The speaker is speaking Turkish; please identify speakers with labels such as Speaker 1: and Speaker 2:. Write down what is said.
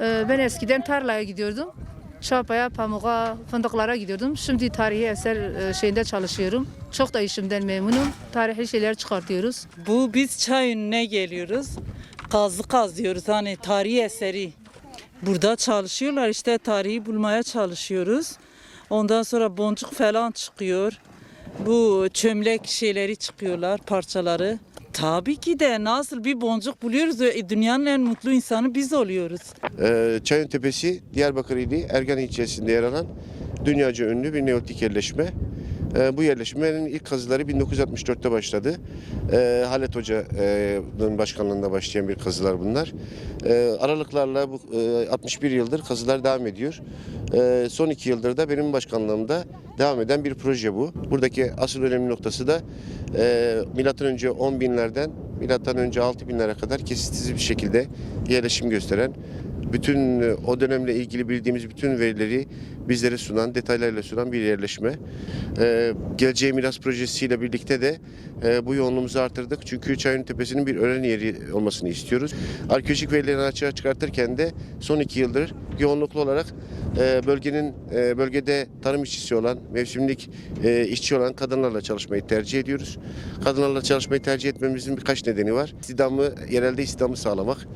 Speaker 1: Ee, Ben eskiden tarlaya gidiyordum. Çapaya, pamuğa, fındıklara gidiyordum. Şimdi tarihi eser e, şeyinde çalışıyorum. Çok da işimden memnunum. Tarihi şeyler çıkartıyoruz.
Speaker 2: Bu biz çay önüne geliyoruz. Kazı kazıyoruz hani tarihi eseri. Burada çalışıyorlar işte tarihi bulmaya çalışıyoruz. Ondan sonra boncuk falan çıkıyor. Bu çömlek şeyleri çıkıyorlar parçaları. Tabii ki de nasıl bir boncuk buluyoruz e, dünyanın en mutlu insanı biz oluyoruz.
Speaker 3: Ee, Çayın Tepesi Diyarbakır ili Ergan ilçesinde yer alan dünyaca ünlü bir neolitik yerleşme. Ee, bu yerleşmenin ilk kazıları 1964'te başladı. Ee, Halet Hoca'nın başkanlığında başlayan bir kazılar bunlar. Ee, aralıklarla bu e, 61 yıldır kazılar devam ediyor. Son iki yıldır da benim başkanlığımda devam eden bir proje bu. Buradaki asıl önemli noktası da e, milattan önce 10 binlerden milattan önce 6 binlere kadar kesintisiz bir şekilde yerleşim gösteren bütün e, o dönemle ilgili bildiğimiz bütün verileri bizlere sunan, detaylarıyla sunan bir yerleşme. Ee, Geleceğe Miras projesiyle birlikte de e, bu yoğunluğumuzu artırdık. Çünkü Çayın Tepesi'nin bir öğren yeri olmasını istiyoruz. Arkeolojik verilerini açığa çıkartırken de son iki yıldır yoğunluklu olarak e, bölgenin e, bölgede tarım işçisi olan, mevsimlik e, işçi olan kadınlarla çalışmayı tercih ediyoruz. Kadınlarla çalışmayı tercih etmemizin birkaç nedeni var. İstihdamı, yerelde istihdamı sağlamak.